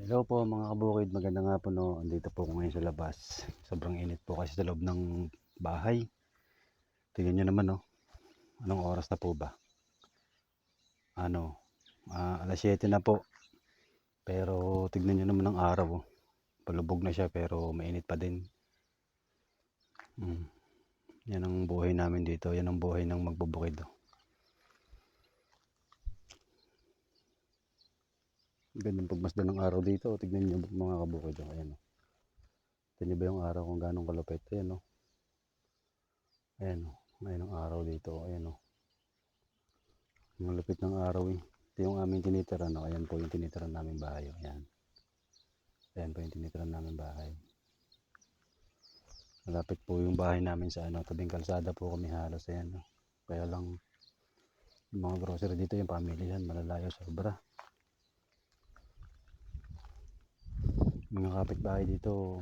Hello po mga kabukid, maganda nga po no. Andito po ako ngayon sa labas. Sobrang init po kasi sa loob ng bahay. Tingnan nyo naman no. Anong oras na po ba? Ano? ah, alas 7 na po. Pero tignan nyo naman ang araw. oh. Palubog na siya pero mainit pa din. Mm. Yan ang buhay namin dito. Yan ang buhay ng magbubukid. oh. Gandang pagmasdan ng araw dito. Tignan nyo mga kabukid. oh. Ayan. oh. Tignan nyo ba yung araw kung gano'ng kalupit? Ayan o. Ayan o. Ayan ang araw dito. Ayan o. Ang lupit ng araw eh. Ito yung aming tinitiran. No? Ayan po yung tinitiran namin bahay. oh. Ayan. Ayan po yung tinitiran namin bahay. Malapit po yung bahay namin sa ano, tabing kalsada po kami halos. Ayan. no? Kaya lang yung mga grocery dito, yung pamilya yan, malalayo sobra. Mga kapitbahay dito,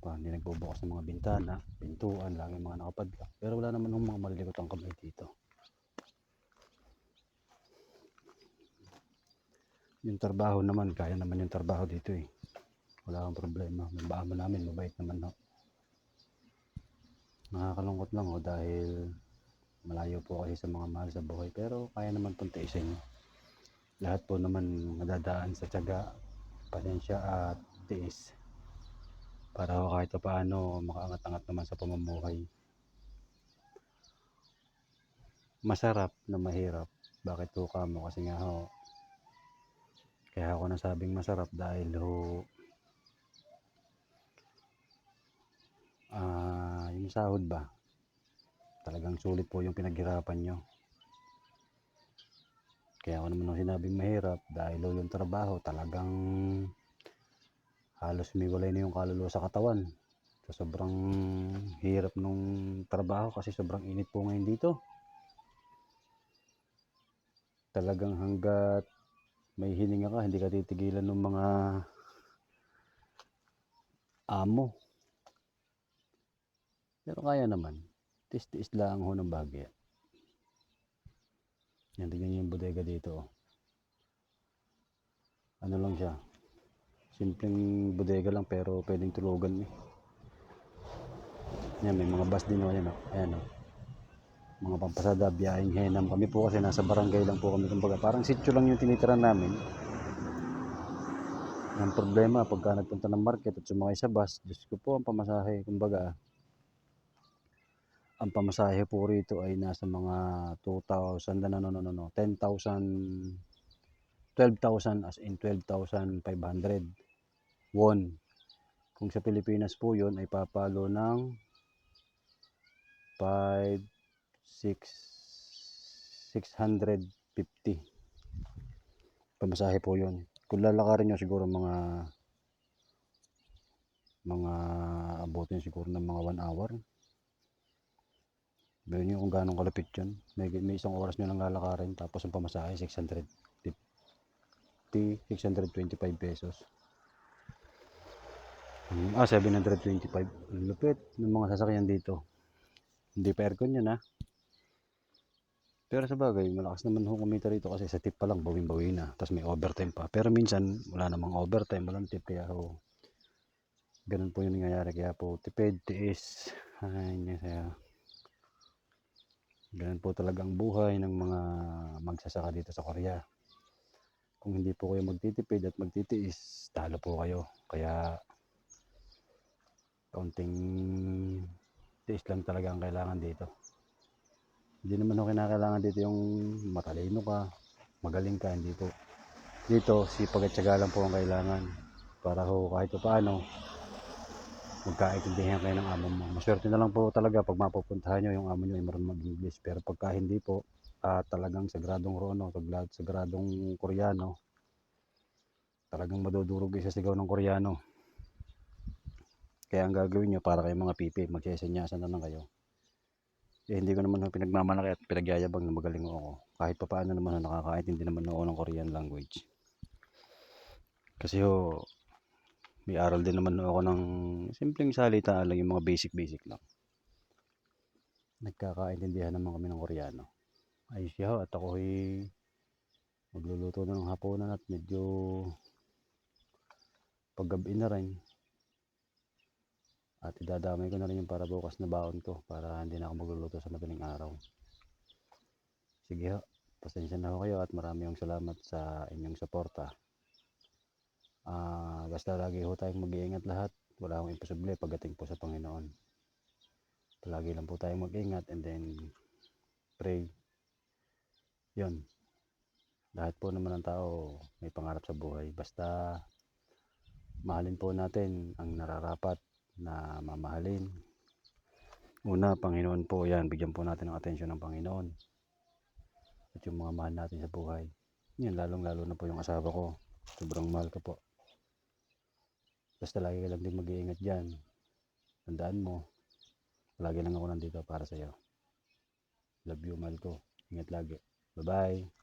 pa, hindi nagbubukas ng mga bintana, pintuan, lagi mga nakapadlock. Pero wala naman ng mga malilikot ang kamay dito. Yung trabaho naman, kaya naman yung trabaho dito eh. Wala kang problema. May baamo namin, mabait naman ho. Nakakalungkot lang ho dahil malayo po kasi sa mga mahal sa buhay. Pero kaya naman pong tiisin. Lahat po naman nadadaan sa tiyaga, pasensya at tiis para ho kahit pa paano makaangat-angat naman sa pamumuhay. Masarap na mahirap. Bakit ho kamo? Kasi nga ho, kaya ako nasabing masarap dahil ho, ah, yung sahod ba, talagang sulit po yung pinaghirapan nyo. Kaya ako naman ho sinabing mahirap dahil ho yung trabaho talagang halos umiwalay na yung kaluluwa sa katawan. Sa sobrang hirap nung trabaho kasi sobrang init po ngayon dito. Talagang hanggat may hininga ka, hindi ka titigilan ng mga amo. Pero kaya naman. Tis-tis lang ho ng bagay. Yan, tingnan yung bodega dito. oh. Ano lang siya, simpleng bodega lang pero pwedeng tulugan eh. Yan, may mga bus din o. Ayan o. Ayan o. Mga pampasada, biyaheng henam. Kami po kasi nasa barangay lang po kami. Kumbaga, parang sityo lang yung tinitiran namin. Ang problema, pagka nagpunta ng market at sumakay sa bus, Diyos ko po, ang pamasahe. Kumbaga, ang pamasahe po rito ay nasa mga 2,000, no, no, no, no, no, 10,000 12,000 as in 12,500 won. Kung sa Pilipinas po yun ay papalo ng 5, 6, 650. Pamasahe po yun. Kung lalakarin nyo siguro mga mga abutin siguro ng mga 1 hour. Gawin nyo kung gano'ng kalapit yun. May, may isang oras nyo lang lalakarin tapos ang pamasahe 600 625 pesos. Mm, Ah, 725. Ang lupit ng mga sasakyan dito. Hindi pa aircon yan ha. Pero sa bagay, malakas naman ho kumita rito kasi sa tip pa lang, bawing-bawi na. Tapos may overtime pa. Pero minsan, wala namang overtime, walang tip. Kaya ho, ganun po yung nangyayari. Kaya po, tipid, tiis. Ay, kaya, ganun po talaga ang buhay ng mga magsasaka dito sa Korea kung hindi po kayo magtitipid at magtitiis, talo po kayo. Kaya, kaunting tiis lang talaga ang kailangan dito. Hindi naman ho kinakailangan dito yung matalino ka, magaling ka, hindi po. Dito, sipag at syaga lang po ang kailangan. Para ho kahit pa paano, magkaintindihan kayo ng amo mo. Maswerte na lang po talaga pag mapupuntahan nyo yung amo nyo ay marunong mag-English. Pero pagka hindi po, at talagang sagradong Rono, sagradong Koreano, talagang madudurog isa sigaw ng Koreano. Kaya ang gagawin nyo para kayo mga pipi, magsisenyasan na lang kayo. Eh, hindi ko naman pinagmamalaki at pinagyayabang na magaling ako. Kahit pa paano naman ho, nakakaintindi naman ho ako ng Korean language. Kasi ho, may aral din naman ako ng simpleng salita lang, yung mga basic-basic lang. Nagkakaintindihan naman kami ng Koreano ayos siya ho, at ako ay magluluto na ng hapunan at medyo paggabi na rin. At idadamay ko na rin yung para bukas na baon ko para hindi na ako magluluto sa madaling araw. Sige ho, pasensya na ho kayo at marami yung salamat sa inyong suporta. Ah, basta lagi ho tayong mag-iingat lahat. Wala akong imposible pagdating po sa Panginoon. Palagi lang po tayong mag-ingat and then pray. Yun. Lahat po naman ng tao may pangarap sa buhay. Basta mahalin po natin ang nararapat na mamahalin. Una, Panginoon po yan. Bigyan po natin ng atensyon ng Panginoon. At yung mga mahal natin sa buhay. Yan, lalong-lalo na po yung asawa ko. Sobrang mahal ko po. Basta lagi ka lang din mag-iingat dyan. Tandaan mo, lagi lang ako nandito para sa'yo. Love you, mahal ko. Ingat lagi. Bye-bye.